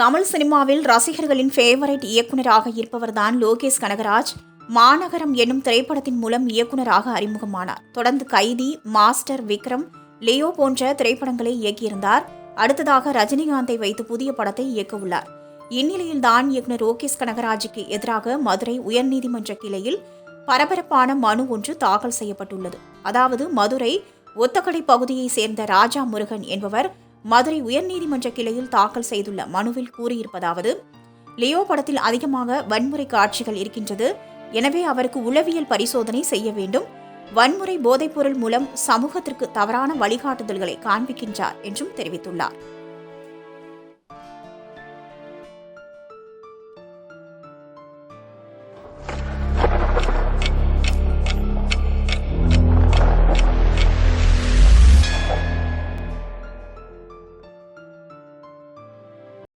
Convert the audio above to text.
தமிழ் சினிமாவில் ரசிகர்களின் ஃபேவரட் இயக்குனராக இருப்பவர்தான் லோகேஷ் கனகராஜ். மாநகரம் என்னும் திரைப்படத்தின் மூலம் இயக்குனராக அறிமுகமானார். தொடர்ந்து கைதி மாஸ்டர் விக்ரம் லியோ போன்ற திரைப்படங்களை இயக்கியிருந்தார். அடுத்ததாக ரஜினிகாந்தை வைத்து புதிய படத்தை இயக்கவுள்ளார் இந்நிலையில் தான் இயக்குனர் லோகேஷ் கனகராஜுக்கு எதிராக மதுரை உயர்நீதிமன்ற கிளையில் பரபரப்பான மனு ஒன்று தாக்கல் செய்யப்பட்டுள்ளது. அதாவது மதுரை ஒத்தக்கடை பகுதியைச் சேர்ந்த ராஜா முருகன் என்பவர் மதுரை உயர்நீதிமன்ற கிளையில் தாக்கல் செய்துள்ள மனுவில் கூறியிருப்பதாவது லியோ படத்தில் அதிகமாக வன்முறை காட்சிகள் இருக்கின்றது. எனவே அவருக்கு உளவியல் பரிசோதனை செய்ய வேண்டும். வன்முறை போதைப்பொருள் மூலம் சமூகத்திற்கு தவறான வழிகாட்டுதல்களை காண்பிக்கின்றார் என்றும் தெரிவித்துள்ளார்.